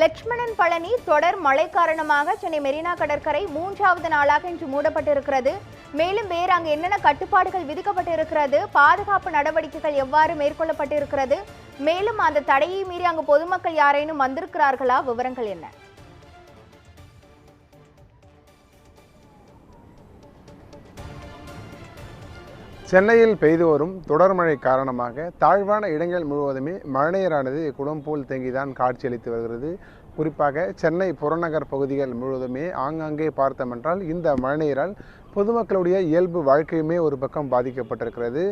லட்சுமணன் பழனி தொடர் மழை காரணமாக சென்னை மெரினா கடற்கரை மூன்றாவது நாளாக இன்று மூடப்பட்டிருக்கிறது. மேலும் வேறு அங்கு என்னென்ன கட்டுப்பாடுகள் விதிக்கப்பட்டிருக்கிறது? பாதுகாப்பு நடவடிக்கைகள் எவ்வாறு மேற்கொள்ளப்பட்டிருக்கிறது? மேலும் அந்த தடையை மீறி அங்கு பொதுமக்கள் யாரேனும் வந்திருக்கிறார்களா? விவரங்கள் என்ன? சென்னையில் பெய்து வரும் தொடர் மழை காரணமாக தாழ்வான இடங்கள் முழுவதுமே மழைநீரானது குடம் போல் தேங்கிதான் காட்சியளித்து வருகிறது. குறிப்பாக சென்னை புறநகர் பகுதிகள் முழுவதுமே ஆங்காங்கே பார்த்தோமென்றால் இந்த மழைநீரால் பொதுமக்களுடைய இயல்பு வாழ்க்கையுமே ஒரு பக்கம் பாதிக்கப்பட்டிருக்கிறது.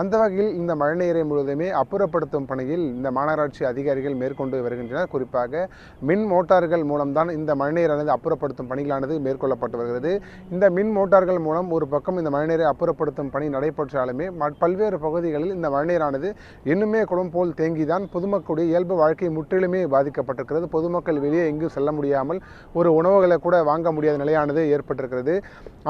அந்த வகையில் இந்த மழைநீரை முழுவதுமே அப்புறப்படுத்தும் பணியில் இந்த மாநகராட்சி அதிகாரிகள் மேற்கொண்டு வருகின்றனர். குறிப்பாக மின் மோட்டார்கள் மூலம்தான் இந்த மழைநீரானது அப்புறப்படுத்தும் பணிகளானது மேற்கொள்ளப்பட்டு வருகிறது. இந்த மின் மோட்டார்கள் மூலம் ஒரு பக்கம் இந்த மழைநீரை அப்புறப்படுத்தும் பணி நடைபெற்றாலுமே பல்வேறு பகுதிகளில் இந்த மழைநீரானது இன்னுமே குளம் போல் தேங்கிதான் பொதுமக்களுடைய இயல்பு வாழ்க்கை முற்றிலுமே பாதிக்கப்பட்டிருக்கிறது. பொதுமக்கள் வெளியே எங்கும் செல்ல முடியாமல் ஒரு உணவுகளை கூட வாங்க முடியாத நிலையானது ஏற்பட்டிருக்கிறது.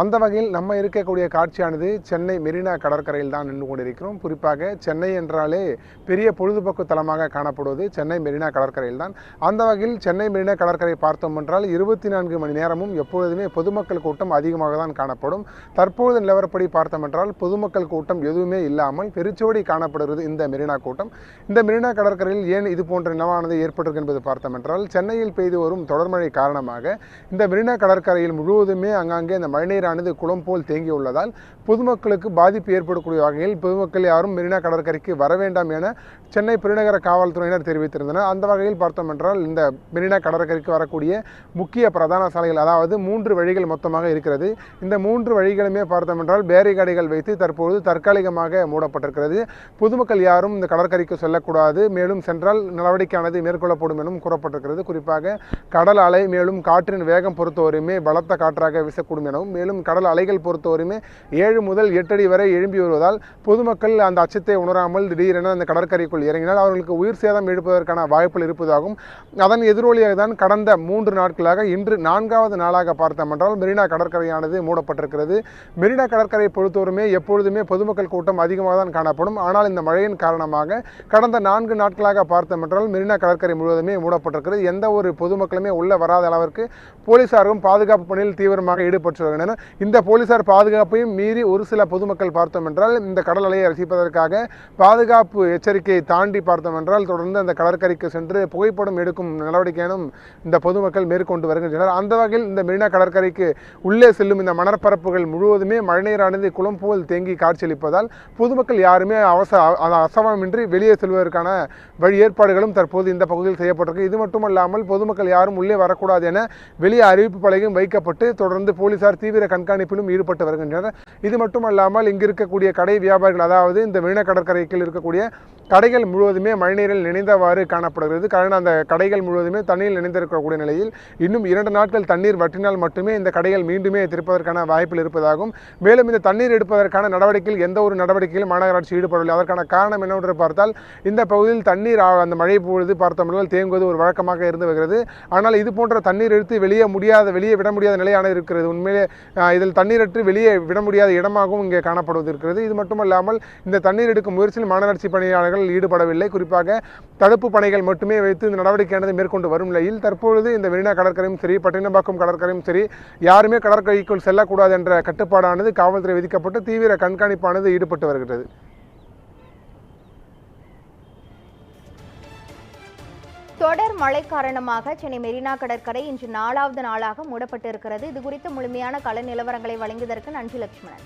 அந்த வகையில் நம்ம இருக்கக்கூடிய காட்சியானது சென்னை மெரினா கடற்கரையில் தான் நின்று கொண்டிருக்கிறோம். குறிப்பாக சென்னை என்றாலே பெரிய பொழுதுபோக்கு தலமாக காணப்படுவது சென்னை மெரினா கடற்கரையில் தான். அந்த வகையில் சென்னை மெரினா கடற்கரை பார்த்தோம் என்றால் இருபத்தி நான்கு மணி நேரமும் எப்பொழுதுமே பொதுமக்கள் கூட்டம் அதிகமாக தான் காணப்படும். தற்போது நிலவரப்படி பார்த்தோம் என்றால் பொதுமக்கள் கூட்டம் எதுவுமே இல்லாமல் பெருச்சோடி காணப்படுகிறது இந்த மெரினா கூட்டம். இந்த மெரினா கடற்கரையில் ஏன் இது போன்ற நிலவானது ஏற்பட்டிருக்கு என்பது பார்த்தோம் என்றால் சென்னையில் பெய்து வரும் தொடர்மழை காரணமாக இந்த மெரினா கடற்கரையில் முழுவதுமே அங்கங்கே இந்த மழைநீரானது குளம் போல் தேங்கியுள்ளதால் பொதுமக்களுக்கு பாதிப்பு ஏற்படக்கூடிய வகையில் பொதுமக்கள் யாரும் மெரினா கடற்கரைக்கு வர வேண்டாம் என சென்னை பெருநகர காவல்துறையினர் தெரிவித்திருந்தனர். அந்த வகையில் பார்த்தோம் என்றால் இந்த மெரினா கடற்கரைக்கு வரக்கூடிய முக்கிய பிரதான சாலைகள் அதாவது மூன்று வழிகள் மொத்தமாக இருக்கிறது. இந்த மூன்று வழிகளுமே பார்த்தோம் என்றால் பேரிகார்டுகள் வைத்து தற்பொழுது தற்காலிகமாக மூடப்பட்டிருக்கிறது. பொதுமக்கள் யாரும் இந்த கடற்கரைக்கு செல்லக்கூடாது. மேலும் சென்றால் நடவடிக்கையானது மேற்கொள்ளப்படும் எனவும் கூறப்பட்டிருக்கிறது. குறிப்பாக கடல் அலை மேலும் காற்றின் வேகம் பொறுத்தவரையுமே பலத்த காற்றாக வீசக்கூடும் எனவும் மேலும் கடல் அலைகள் பொறுத்தவரையுமே ஏழு முதல் எட்டு அடி வரை எழும்பி வருவதால் பொதுமக்கள் அந்த அச்சத்தை உணராமல் திடீரென அந்த கடற்கரைக்குள் இறங்கினால் அவர்களுக்கு உயிர் சேதம் எடுப்பதற்கான வாய்ப்புகள் இருப்பதாகவும் அதன் எதிரொலியாக தான் கடந்த மூன்று நாட்களாக இன்று நான்காவது நாளாக பார்த்தோம் என்றால் மெரினா கடற்கரையானது மூடப்பட்டிருக்கிறது. மெரினா கடற்கரை பொறுத்தவருமே எப்பொழுதுமே பொதுமக்கள் கூட்டம் அதிகமாக தான் காணப்படும். ஆனால் இந்த மழையின் காரணமாக கடந்த நான்கு நாட்களாக பார்த்தோம் என்றால் மெரினா கடற்கரை முழுவதுமே மூடப்பட்டிருக்கிறது. எந்த ஒரு பொதுமக்களுமே உள்ள வராத அளவிற்கு போலீசாரும் பாதுகாப்பு பணியில் தீவிரமாக ஈடுபட்டு வருகின்றனர். இந்த போலீசார் பாதுகாப்பையும் மீறி ஒரு சில பொதுமக்கள் பார்த்தோம் என்றால் இந்த கடல் அலையை ரசிப்பதற்காக பாதுகாப்பு எச்சரிக்கையை தாண்டி பார்த்தோம் என்றால் தொடர்ந்து அந்த கடற்கரைக்கு சென்று புகைப்படம் எடுக்கும் நடவடிக்கையினும் இந்த பொதுமக்கள் மேற்கொண்டு வருகின்றனர். அந்த வகையில் இந்த மெரினா கடற்கரைக்கு உள்ளே செல்லும் இந்த மணற்பரப்புகள் முழுவதுமே மழைநீரானது குளம் போல் தேங்கி காட்சியளிப்பதால் பொதுமக்கள் யாருமே அவச அசவமின்றி வெளியே செல்வதற்கான வழி ஏற்பாடுகளும் தற்போது இந்த பகுதியில் செய்யப்பட்டிருக்கு. இது மட்டுமல்லாமல் பொதுமக்கள் யாரும் உள்ளே வரக்கூடாது என வெளியே அறிவிப்பு பலகையும் வைக்கப்பட்டு தொடர்ந்து போலீசார் தீவிர கண்காணிப்பிலும் ஈடுபட்டு வருகின்றனர். இது மட்டுமல்லாமல் இங்கு இருக்கக்கூடிய கடை வியாபாரிகள் அதாவது இந்த மெரினா கடற்கரைக்கு இருக்கக்கூடிய கடைகள் முழுவதுமே மழைநீரில் நினைந்தவாறு காணப்படுகிறது. காரணம் அந்த கடைகள் முழுவதுமே தண்ணீரில் நினைந்திருக்கக்கூடிய நிலையில் இன்னும் இரண்டு நாட்கள் தண்ணீர் வற்றினால் மட்டுமே இந்த கடைகள் மீண்டுமே திறப்பதற்கான வாய்ப்பில் இருப்பதாகவும் மேலும் இந்த தண்ணீர் எடுப்பதற்கான நடவடிக்கையில் எந்த ஒரு நடவடிக்கையிலும் மாநகராட்சி ஈடுபடவில்லை. அதற்கான காரணம் என்னவென்று பார்த்தால் இந்த பகுதியில் தண்ணீர் அந்த மழை பொழுது பார்த்தோம்னால் தேங்குவது ஒரு வழக்கமாக இருந்து வருகிறது. ஆனால் இது போன்ற தண்ணீர் எடுத்து வெளியே முடியாத வெளியே விட முடியாத நிலையான இருக்கிறது. உண்மையிலே இதில் தண்ணீர் எடுத்து வெளியே விட முடியாத இடமாகவும் இங்கே காணப்படுவது இருக்கிறது. இது மட்டுமல்லாமல் இந்த தண்ணீர் எடுக்கும் முயற்சியில் மாநகராட்சி பணியாளர்கள் ஈடுபடவில்லை. குறிப்பாக தடுப்பு பணிகள் மட்டுமே வைத்து இந்த நடவடிக்கையானது மேற்கொண்டு வரும் நிலையில் தற்பொழுது இந்த மெரினா கடற்கரையும் சரி பட்டினப்பாக்கம் கடற்கரையும் சரி யாருமே கடற்கரைக்குள் செல்லக்கூடாது என்ற கட்டுப்பாடானது காவல்துறை விதிக்கப்பட்டு தீவிர கண்காணிப்பானது ஈடுபட்டு வருகிறது தொடர் மழை காரணமாக சென்னை மெரினா கடற்கரை இன்று நாலாவது நாளாக மூடப்பட்டிருக்கிறது. இது குறித்த முழுமையான கள நிலவரங்களை வழங்கியதற்கு நன்றி லட்சுமணன்.